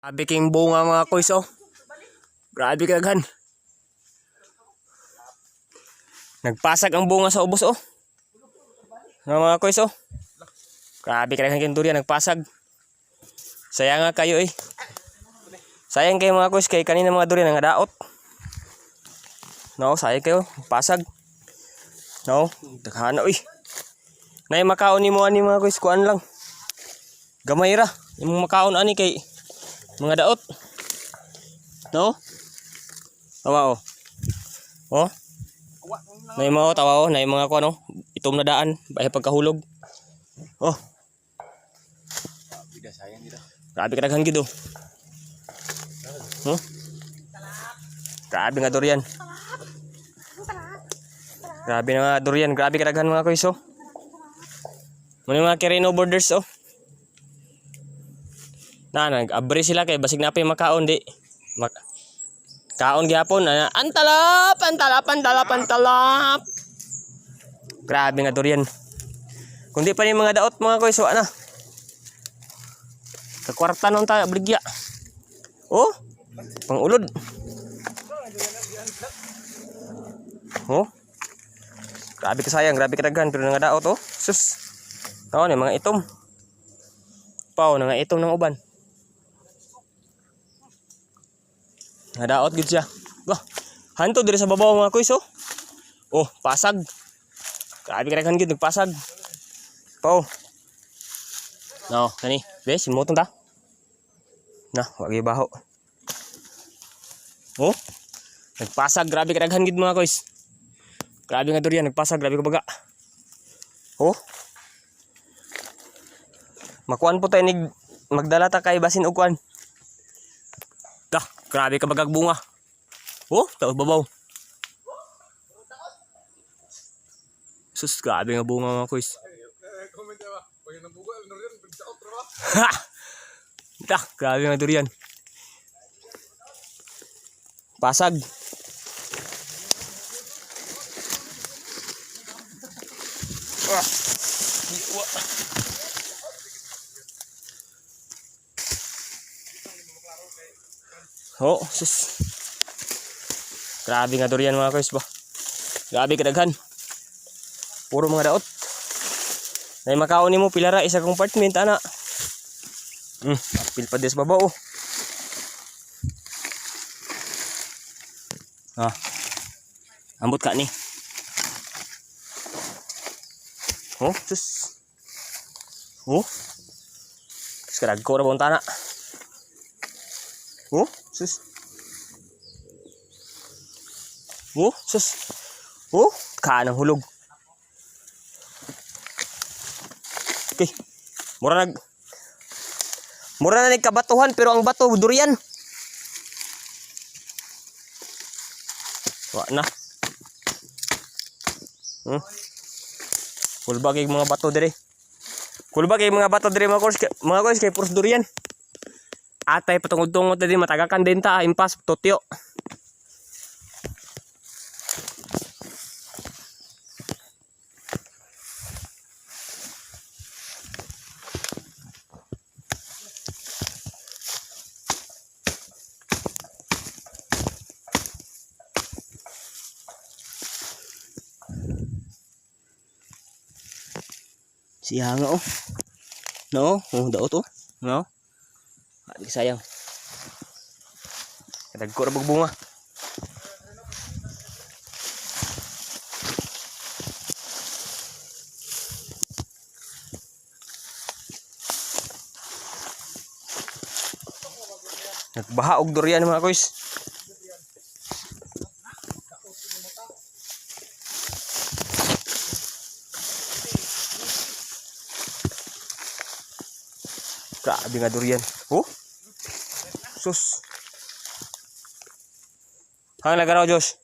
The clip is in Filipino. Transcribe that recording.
Grabe king bunga mga kuys oh. Grabe kaghan. Nagpasag ang bunga sa ubos oh. Nga mga kuys oh. Grabe kaghan king durian nagpasag. Sayang nga kayo eh. Sayang kayo mga kuys kay kanina mga durian nga daot. No, sayang kayo. Pasag. No, daghana uy. Nay makaon ni mo ani mga kuys kuan lang. Gamay ra. Imong makaon ani kay mga daot. No? Tawa oh. Oh? Na yung mga tawa oh, na yung mga kuan oh. Itom na daan, bahay pagkahulog. Oh. Bida sayang dito. Grabe ka daghan gid oh. Huh? Grabe nga durian. Grabe na nga durian, grabe ka daghan mga kuys oh. Muna mga Kireno borders oh. Na nag-abri sila kay basig na pa makaon di. Mak kaon gyapon ana antalap antalap antalap antalap. Grabe nga durian. Kung di pa ni mga daot mga kuys, wa na. Kakwarta nun tayo, bligya. Oh, pangulod. Oh. Grabe ka sayang, grabe ka daghan, pero nga daot oh. Sus. Tao ni mga itom. Pao na nga itom ng uban. Nga daot gid siya. Bah, hanto diri sa babaw mga kuys oh. Oh, pasag. Grabe ka daghan gid nagpasag. Pao. No, nani? Be, simutong ta. Na, wag yung baho. Oh. Nagpasag, grabe kadaghan gid mga kois. Grabe nga durian, nagpasag, grabe ka baga. Oh. Makuan po tayo nig magdala ta kay basin og kuan. Grabe ka bagag bunga. Oh, tao babaw. Sus, grabe nga bunga mga? Pag yung nabugo, ano? Ha! Dah, grabe nga durian. Pasag. Ah. Oh, sus. Grabe nga durian mga kuys ba. Grabe kadaghan. Puro mga daot. Nay makaon nimo pilara isa compartment ana. Hmm, apil pa des baba oh. Ah. Ambot ka ni. Oh, sus. Oh. Sekarang ko na bawang tana. Oh, sus. Oh, sus. Oh, kanang hulog. Okay. Mura nag Mura na nagkabatuhan pero ang bato durian. Wa na. Hmm. Full bag yung mga bato dire. Full bag yung mga bato dire mga kurs mga kurs kay puros durian. Atay patungod-tungod na din matagakan din ta impas totyo. Siya nga oh. No, oh daot oh. No. Adi sayang. Kadag ko ra bunga. Nagbaha og durian mga kuys. Grabe nga durian. Oh? Sus. Hang lagaraw, Josh.